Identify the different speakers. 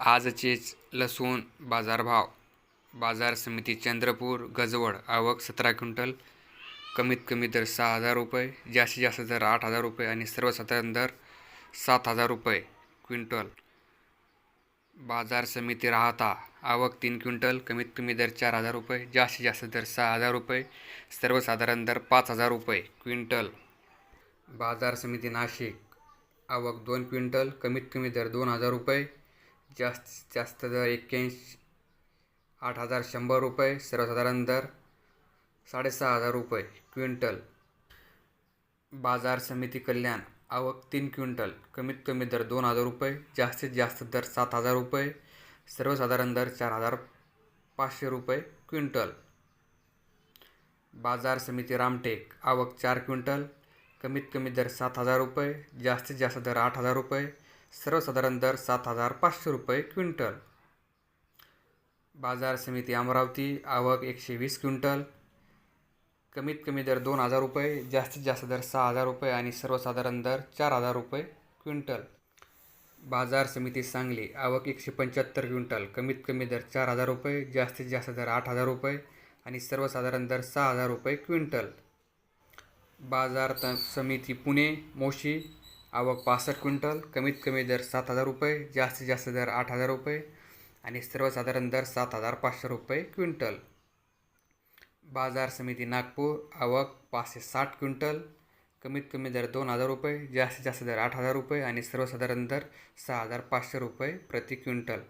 Speaker 1: आजचेच लसूण बाजारभाव बाजार समिती चंद्रपूर गजवड आवक सतरा क्विंटल कमीत कमी दर सहा हजार रुपये जास्तीत जास्त दर आठ हजार रुपये आणि सर्वसाधारण दर सात हजार रुपये क्विंटल. बाजार समिती राहता आवक तीन क्विंटल कमीत कमी दर चार हजार रुपये जास्तीत जास्त दर सहा हजार रुपये सर्वसाधारण दर पाच हजार रुपये क्विंटल. बाजार समिती नाशिक आवक दोन क्विंटल कमीत कमी दर दोन हजार रुपये जास्तीत जास्त दर एक्क्याऐंशी आठ हजार शंभर रुपये सर्वसाधारण दर साडेसहा हजार रुपये क्विंटल. बाजार समिती कल्याण आवक तीन क्विंटल कमीत कमी दर दोन हजार रुपये जास्तीत जास्त दर सात हजार रुपये सर्वसाधारण दर चार हजार पाचशे रुपये क्विंटल. बाजार समिती रामटेक आवक चार क्विंटल कमीत कमी दर सात हजार रुपये जास्तीत जास्त दर आठ हजार रुपये सर्वसाधारण दर सात हजार पाचशे रुपये क्विंटल. बाजार समिती अमरावती आवक एकशे वीस क्विंटल. कमीत कमी दर दोन हजार रुपये जास्तीत जास्त दर सहा हजार रुपये आणि सर्वसाधारण दर चार हजार रुपये क्विंटल. बाजार समिती सांगली आवक एकशे पंच्याहत्तर क्विंटल कमीत कमी दर चार हजार रुपये जास्तीत जास्त दर आठ हजार रुपये आणि सर्वसाधारण दर सहा हजार रुपये क्विंटल. बाजार त समिती पुणे मोशी आवक पासष्ट क्विंटल कमीत कमी दर सात हजार रुपये जास्तीत जास्त दर आठ हजार रुपये आणि सर्वसाधारण दर सात हजार पाचशे रुपये क्विंटल. बाजार समिती नागपूर आवक पाचशे साठ क्विंटल कमीत कमी दर दोन हजार रुपये जास्तीत जास्त दर आठ हजार रुपये आणि सर्वसाधारण दर सहा हजार पाचशे रुपये प्रति क्विंटल.